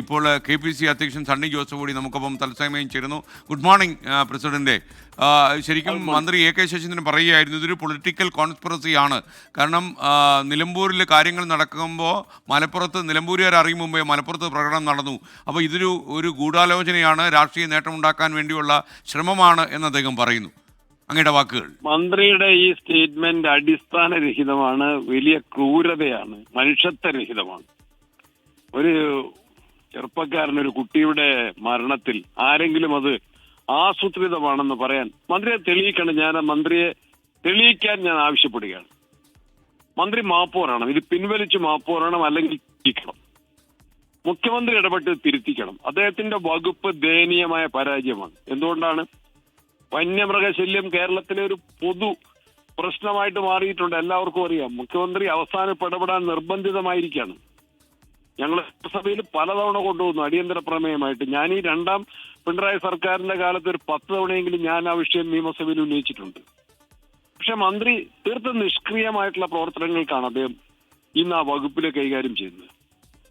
ഇപ്പോൾ K P C അധ്യക്ഷൻ സണ്ണി ജോസഫ് കൂടി നമുക്കൊപ്പം തത്സമയം ചേരുന്നു. Good morning president. ശരിക്കും മന്ത്രി എ കെ ശശീന്ദ്രൻ പറയുകയായിരുന്നു ഇതൊരു പൊളിറ്റിക്കൽ കോൺസ്പിറസി ആണ് കാരണം നിലമ്പൂരിൽ കാര്യങ്ങൾ നടക്കുമ്പോൾ മലപ്പുറത്ത് നിലമ്പൂരുകാർ അറിയും മുമ്പേ മലപ്പുറത്ത് പ്രകടനം നടന്നു. അപ്പോൾ ഇതൊരു ഒരു ഗൂഢാലോചനയാണ് രാഷ്ട്രീയ നേട്ടമുണ്ടാക്കാൻ വേണ്ടിയുള്ള ശ്രമമാണ് എന്ന് അദ്ദേഹം പറയുന്നു. അങ്ങയുടെ വാക്കുകൾ. മന്ത്രിയുടെ ഈ സ്റ്റേറ്റ്മെന്റ് അടിസ്ഥാനരഹിതമാണ് വലിയ ക്രൂരതയാണ് മനുഷ്യത്വരഹിതമാണ്. ഒരു ചെറുപ്പക്കാരൻ ഒരു കുട്ടിയുടെ മരണത്തിൽ ആരെങ്കിലും അത് ആസൂത്രിതമാണെന്ന് പറയാൻ മന്ത്രിയെ തെളിയിക്കണം. ഞാൻ മന്ത്രിയെ തെളിയിക്കാൻ ഞാൻ ആവശ്യപ്പെടുകയാണ്. മന്ത്രി മാപ്പോറാണ്. ഇത് പിൻവലിച്ച് മാപ്പ് പറയണം അല്ലെങ്കിൽ തിരിക്കണം. മുഖ്യമന്ത്രി ഇടപെട്ട് തിരുത്തിക്കണം. അദ്ദേഹത്തിന്റെ വകുപ്പ് ദയനീയമായ പരാജയമാണ്. എന്തുകൊണ്ടാണ്? വന്യമൃഗശല്യം കേരളത്തിലെ ഒരു പൊതു പ്രശ്നമായിട്ട് മാറിയിട്ടുണ്ട്. എല്ലാവർക്കും അറിയാം. മുഖ്യമന്ത്രി അവസാനം ഇടപെടാൻ നിർബന്ധിതമായിരിക്കുകയാണ്. ഞങ്ങൾ സഭയിൽ പലതവണ കൊണ്ടുവന്നു അടിയന്തര പ്രമേയമായിട്ട്. ഞാൻ ഈ രണ്ടാം പിണറായി സർക്കാരിന്റെ കാലത്ത് ഒരു പത്ത് തവണയെങ്കിലും ഞാൻ ആ വിഷയം നിയമസഭയിൽ ഉന്നയിച്ചിട്ടുണ്ട്. പക്ഷെ മന്ത്രി തീർത്തും നിഷ്ക്രിയമായിട്ടുള്ള പ്രവർത്തനങ്ങൾക്കാണ് അദ്ദേഹം ഇന്ന് ആ വകുപ്പിലെ കൈകാര്യം ചെയ്യുന്നത്.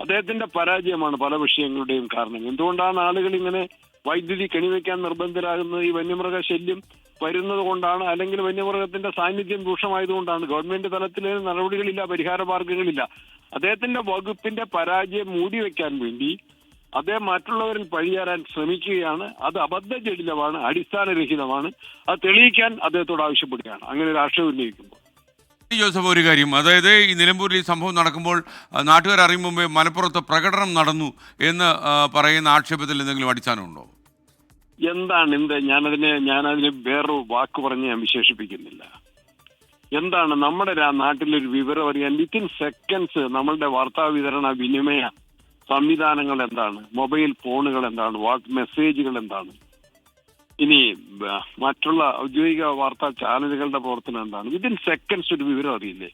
അദ്ദേഹത്തിന്റെ പരാജയമാണ് പല വിഷയങ്ങളുടെയും കാരണം. എന്തുകൊണ്ടാണ് ആളുകൾ ഇങ്ങനെ വൈദ്യുതി കെണിവെക്കാൻ നിർബന്ധരാകുന്നത് ഈ വന്യമൃഗ ശല്യം വരുന്നത് കൊണ്ടാണ് അല്ലെങ്കിൽ വന്യമൃഗത്തിന്റെ സാന്നിധ്യം രൂക്ഷമായതുകൊണ്ടാണ്? ഗവൺമെന്റ് തലത്തിൽ നടപടികളില്ല പരിഹാര മാർഗങ്ങളില്ല. അദ്ദേഹത്തിന്റെ വകുപ്പിന്റെ പരാജയം മൂടിവെക്കാൻ വേണ്ടി അദ്ദേഹം മറ്റുള്ളവരിൽ പഴിയാറാൻ ശ്രമിക്കുകയാണ്. അത് അബദ്ധജടിലമാണ് അടിസ്ഥാനരഹിതമാണ്. അത് തെളിയിക്കാൻ അദ്ദേഹത്തോട് ആവശ്യപ്പെടുകയാണ്. അങ്ങനെ രാഷ്ട്രീയം ഉന്നയിക്കുമ്പോൾ. ജോസഫ് ഒരു കാര്യം. അതായത് ഈ നിലമ്പൂരിൽ ഈ സംഭവം നടക്കുമ്പോൾ നാട്ടുകാർ അറിയും മുമ്പേ മലപ്പുറത്ത് പ്രകടനം നടന്നു എന്ന് പറയുന്ന ആക്ഷേപത്തിൽ എന്തെങ്കിലും അടിസ്ഥാനമുണ്ടോ? എന്താണ് എന്ത് ഞാനതിനെ ഞാനതിന് വേറൊരു വാക്ക് പറഞ്ഞ് ഞാൻ വിശേഷിപ്പിക്കുന്നില്ല. എന്താണ് നമ്മുടെ നാട്ടിലൊരു വിവരം അറിയാൻ വിത്തിൻ സെക്കൻഡ്സ് നമ്മളുടെ വാർത്താ വിതരണ വിനിമയ സംവിധാനങ്ങൾ എന്താണ്? മൊബൈൽ ഫോണുകൾ എന്താണ്? വാട്ട് മെസ്സേജുകൾ എന്താണ്? ഇനി മറ്റുള്ള ഔദ്യോഗിക വാർത്താ ചാനലുകളുടെ പ്രവർത്തനം എന്താണ്? വിത്തിൻ സെക്കൻഡ്സ് ഒരു വിവരം അറിയില്ലേ?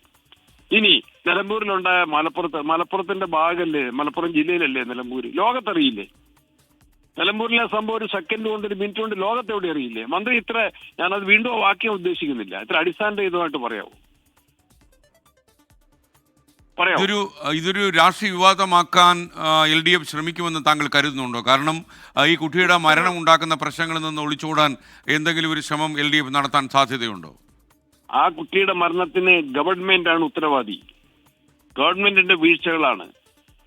ഇനി നിലമ്പൂരിലുണ്ടായ മലപ്പുറത്ത് മലപ്പുറത്തിന്റെ ഭാഗമല്ലേ മലപ്പുറം ജില്ലയിലല്ലേ നിലമ്പൂര്? ലോകത്തറിയില്ലേ? നിലമ്പൂരിലെ സംഭവം ഒരു സെക്കൻഡ് കൊണ്ട് ഒരു മിനിറ്റ് കൊണ്ട് ലോകത്തെവിടെ അറിയില്ലേ? മന്ത്രി ഇത്ര ഞാനത് വീണ്ടും വാക്യം ഉദ്ദേശിക്കുന്നില്ല. ഇത്ര അടിസ്ഥാനരഹിതമായിട്ട് പറയാവോ? ഇതൊരു ഇതൊരു രാഷ്ട്രീയ വിവാദമാക്കാൻ എൽ ഡി എഫ് ശ്രമിക്കുമെന്ന് താങ്കൾ കരുതുന്നുണ്ടോ? കാരണം ഈ കുട്ടിയുടെ മരണം ഉണ്ടാക്കുന്ന പ്രശ്നങ്ങളിൽ നിന്ന് ഒളിച്ചോടാൻ എന്തെങ്കിലും ഒരു ശ്രമം എൽ ഡി എഫ് നടത്താൻ സാധ്യതയുണ്ടോ? ആ കുട്ടിയുടെ മരണത്തിന് ഗവൺമെന്റ് ആണ് ഉത്തരവാദി. ഗവൺമെന്റിന്റെ വീഴ്ചകളാണ്.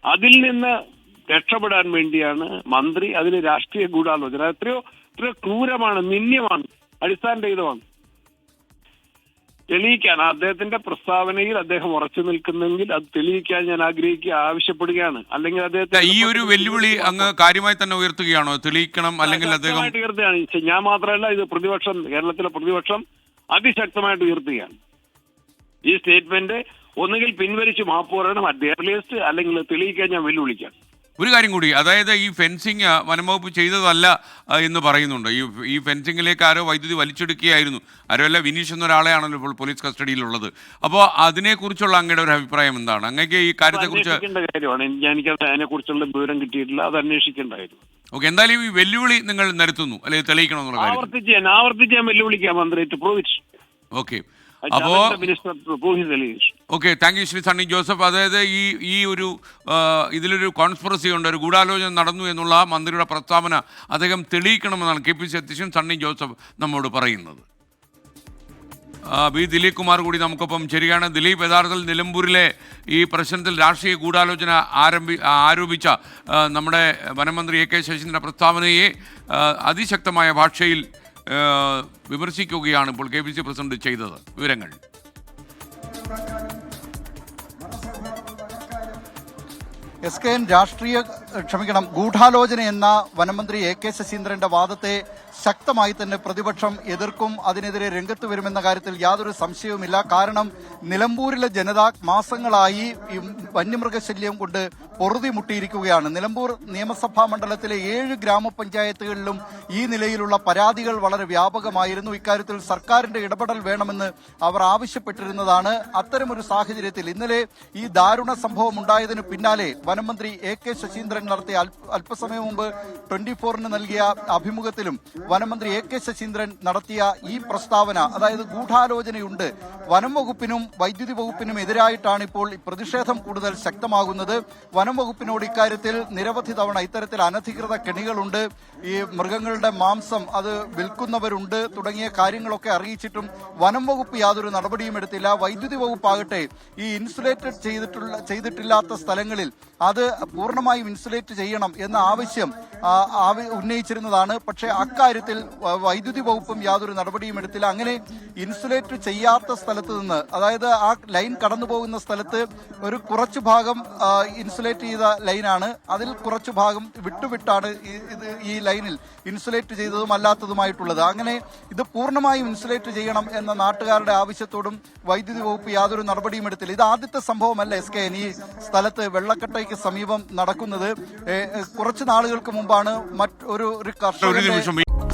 അതിൽ നിന്ന് രക്ഷപ്പെടാൻ വേണ്ടിയാണ് മന്ത്രി അതിന് രാഷ്ട്രീയ ഗൂഢാലോചന. എത്രയോ എത്രയോ ക്രൂരമാണ് നിന്ദ്യമാണ് അടിസ്ഥാനരഹിതമാണ്. തെളിയിക്കാൻ അദ്ദേഹത്തിന്റെ പ്രസ്താവനയിൽ അദ്ദേഹം ഉറച്ചു നിൽക്കുന്നെങ്കിൽ അത് തെളിയിക്കാൻ ഞാൻ ആഗ്രഹിക്കുക ആവശ്യപ്പെടുകയാണ്. അല്ലെങ്കിൽ അദ്ദേഹത്തെ ഈ ഒരു വെല്ലുവിളി അങ്ങ് കാര്യമായി തന്നെ ഉയർത്തുകയാണോ? തെളിയിക്കണം അല്ലെങ്കിൽ അദ്ദേഹം ഉയർത്തുകയാണ്. ഞാൻ മാത്രമല്ല ഇത് പ്രതിപക്ഷം കേരളത്തിലെ പ്രതിപക്ഷം അതിശക്തമായിട്ട് ഉയർത്തുകയാണ്. ഈ സ്റ്റേറ്റ്മെന്റ് ഒന്നുകിൽ പിൻവലിച്ച് മാപ്പ് പറയണം അറ്റ് ദ ഏർലിയസ്റ്റ് അല്ലെങ്കിൽ തെളിയിക്കാൻ ഞാൻ വെല്ലുവിളിക്കാം. ഒരു കാര്യം കൂടി അതായത് ഈ ഫെൻസിങ് വനംവകുപ്പ് ചെയ്തതല്ല എന്ന് പറയുന്നുണ്ട്. ഈ ഈ ഫെൻസിങ്ങിലേക്ക് ആരോ വൈദ്യുതി വലിച്ചെടുക്കുകയായിരുന്നു. ആരോ അല്ല വിനീഷ് എന്നൊരാളെയാണല്ലോ ഇപ്പോൾ പോലീസ് കസ്റ്റഡിയിലുള്ളത്. അപ്പോൾ അതിനെക്കുറിച്ചുള്ള അങ്ങയുടെ ഒരു അഭിപ്രായം എന്താണ്? അങ്ങേക്ക് ഈ കാര്യത്തെക്കുറിച്ച് എനിക്ക് അതിനെക്കുറിച്ചുള്ള വിവരം കിട്ടിയിട്ടില്ല അത് അന്വേഷിക്കേണ്ടായിരുന്നു ഓക്കെ എന്തായാലും ഈ വെല്ലുവിളി നിങ്ങൾ നിരത്തുന്നു അല്ലെങ്കിൽ തെളിയിക്കണം എന്നുള്ള കാര്യം ആവർത്തിച്ച് ഞാൻ വെല്ലുവിളിക്കാം മന്ത്രി ഓക്കെ. അപ്പോ minister okay thank you Shri Sunny Joseph. അതായത് ഈ ഈ ഒരു ഇതിലൊരു കോൺസ്പിറസി ഉണ്ട് ഒരു ഗൂഢാലോചന നടന്നു എന്നുള്ള മന്ത്രിയുടെ പ്രസ്താവന അദ്ദേഹം തെളിയിക്കണമെന്നാണ് കെ പി സി അധ്യക്ഷൻ സണ്ണി ജോസഫ് നമ്മോട് പറയുന്നത്. ബി ദിലീപ് കുമാർ കൂടി നമുക്കൊപ്പം ശരിയാണ് ദിലീപ് യഥാർത്ഥത്തിൽ നിലമ്പൂരിലെ ഈ പ്രശ്നത്തിൽ രാഷ്ട്രീയ ഗൂഢാലോചന ആരംഭി ആരോപിച്ച നമ്മുടെ വനമന്ത്രി എ കെ ശശീന്ദ്രന്റെ പ്രസ്താവനയെ അതിശക്തമായ ഭാഷയിൽ വിമർശിക്കുകയാണ് ഇപ്പോൾ കെ പി സി പ്രസിഡന്റ് ചെയ്തത്. വിവരങ്ങൾ. എസ് കെ എൻ രാഷ്ട്രീയ ക്ഷമിക്കണം ഗൂഢാലോചന എന്ന വനമന്ത്രി എ കെ ശശീന്ദ്രന്റെ വാദത്തെ ശക്തമായി തന്നെ പ്രതിപക്ഷം എതിർക്കും അതിനെതിരെ രംഗത്ത് വരുമെന്ന കാര്യത്തിൽ യാതൊരു സംശയവുമില്ല. കാരണം നിലമ്പൂരിലെ ജനത മാസങ്ങളായി വന്യമൃഗശല്യം കൊണ്ട് പൊറുതി മുട്ടിയിരിക്കുകയാണ് നിലമ്പൂർ നിയമസഭാ മണ്ഡലത്തിലെ ഏഴ് ഗ്രാമപഞ്ചായത്തുകളിലും ഈ നിലയിലുള്ള പരാതികൾ വളരെ വ്യാപകമായിരുന്നു. ഇക്കാര്യത്തിൽ സർക്കാരിന്റെ ഇടപെടൽ വേണമെന്ന് അവർ ആവശ്യപ്പെട്ടിരുന്നതാണ്. അത്തരമൊരു സാഹചര്യത്തിൽ ഇന്നലെ ഈ ദാരുണ സംഭവം ഉണ്ടായതിനു പിന്നാലെ വനം മന്ത്രി എ കെ ശശീന്ദ്രൻ നടത്തിയ അല്പ- അല്പസമയം മുമ്പ് ട്വന്റി ഫോറിന് നൽകിയ അഭിമുഖത്തിലും വനമന്ത്രി എ കെ ശശീന്ദ്രൻ നടത്തിയ ഈ പ്രസ്താവന അതായത് ഗൂഢാലോചനയുണ്ട്. വനം വകുപ്പിനും വൈദ്യുതി വകുപ്പിനും എതിരായിട്ടാണ് ഇപ്പോൾ പ്രതിഷേധം കൂടുതൽ ശക്തമാകുന്നത്. വനം വകുപ്പിനോട് ഇക്കാര്യത്തിൽ നിരവധി തവണ ഇത്തരത്തിൽ അനധികൃത കെണികളുണ്ട്. ഈ മൃഗങ്ങളുടെ മാംസം അത് വിൽക്കുന്നവരുണ്ട് തുടങ്ങിയ കാര്യങ്ങളൊക്കെ അറിയിച്ചിട്ടും വനം വകുപ്പ് യാതൊരു നടപടിയും എടുത്തില്ല. വൈദ്യുതി വകുപ്പാകട്ടെ ഈ ഇൻസുലേറ്റഡ് ചെയ്തിട്ടുള്ള ചെയ്തിട്ടില്ലാത്ത സ്ഥലങ്ങളിൽ അത് പൂർണമായും ഇൻസുലേറ്റ് ചെയ്യണം എന്ന ആവശ്യം ഉന്നയിച്ചിരുന്നതാണ്. പക്ഷേ അക്കാര്യത്തിൽ വ- വൈദ്യുതി വകുപ്പും യാതൊരു നടപടിയും എടുത്തില്ല. അങ്ങനെ ഇൻസുലേറ്റ് ചെയ്യാത്ത സ്ഥലത്ത് നിന്ന് അതായത് ആ ലൈൻ കടന്നു പോകുന്ന സ്ഥലത്ത് ഒരു കുറച്ചു ഭാഗം ഇൻസുലേറ്റ് ചെയ്ത ലൈനാണ്. അതിൽ കുറച്ചു ഭാഗം വിട്ടുവിട്ടാണ് ഈ- ഇത് ഈ ലൈനിൽ ഇൻസുലേറ്റ് ചെയ്തതും അല്ലാത്തതുമായിട്ടുള്ളത്. അങ്ങനെ ഇത് പൂർണമായും ഇൻസുലേറ്റ് ചെയ്യണം എന്ന നാട്ടുകാരുടെ ആവശ്യത്തോടും വൈദ്യുതി വകുപ്പ് യാതൊരു നടപടിയും എടുത്തില്ല. ഇത് ആദ്യത്തെ സംഭവമല്ല എസ് കെ എൻ. ഈ സ്ഥലത്ത് വെള്ളക്കെട്ടയ്ക്ക് സമീപം നടക്കുന്നത്. കുറച്ച് നാളുകൾക്ക് മുമ്പാണ് മറ്റൊരു ഒരു കർഷകന്റെ